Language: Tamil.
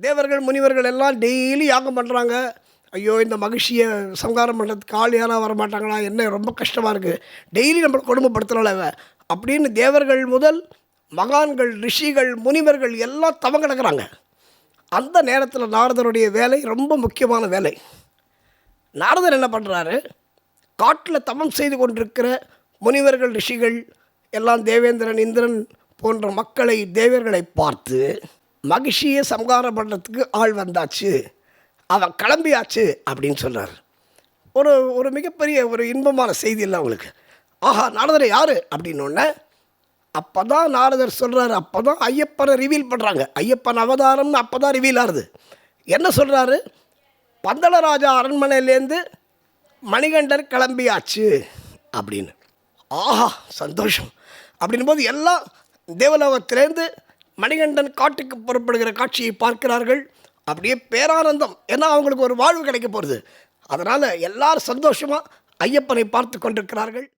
தேவர்கள் முனிவர்கள் எல்லாம் டெய்லி யாகம் பண்ணுறாங்க ஐயோ இந்த மகிழ்ச்சியை சங்காரம் பண்ணுறதுக்கு ஆள் யாராக வர மாட்டாங்களா என்ன ரொம்ப கஷ்டமாக இருக்குது டெய்லி நம்மளை கொடுமைப்படுத்துகிறாள் அப்படின்னு தேவர்கள் முதல் மகான்கள் ரிஷிகள் முனிவர்கள் எல்லாம் தவம் கிடக்குறாங்க. அந்த நேரத்தில் நாரதருடைய வேலை ரொம்ப முக்கியமான வேலை. நாரதர் என்ன பண்ணுறாரு காட்டில் தவம் செய்து கொண்டிருக்கிற முனிவர்கள் ரிஷிகள் எல்லாம் தேவேந்திரன் இந்திரன் போன்ற மக்களை தேவர்களை பார்த்து மகிழ்ச்சியை சமகாரம் பண்ணுறதுக்கு ஆள் வந்தாச்சு. அவன் கிளம்பியாச்சு அப்படின்னு சொல்கிறார் ஒரு ஒரு மிகப்பெரிய ஒரு இன்பமான செய்தி இல்லை அவங்களுக்கு ஆஹா நாரதர் யார்? அப்படின்னோடனே அப்போ தான் நாரதர் சொல்கிறாரு அப்போ தான் ஐயப்பனை ரிவீல் பண்ணுறாங்க ஐயப்பன் அவதாரம்னு அப்போ தான் ரிவீல் ஆகுது. என்ன சொல்கிறாரு பந்தளராஜா அரண்மனையிலேருந்து மணிகண்டர் கிளம்பியாச்சு அப்படின்னு. ஆஹா சந்தோஷம். அப்படின்னும் போது எல்லாம் தேவலோகத்திலேருந்து மணிகண்டன் காட்டுக்கு புறப்படுகிற காட்சியை பார்க்கிறார்கள். அப்படியே பேரானந்தம். ஏன்னா அவங்களுக்கு ஒரு வாழ்வு கிடைக்க போகிறது அதனால் எல்லாரும் சந்தோஷமாக ஐயப்பனை பார்த்து கொண்டிருக்கிறார்கள்.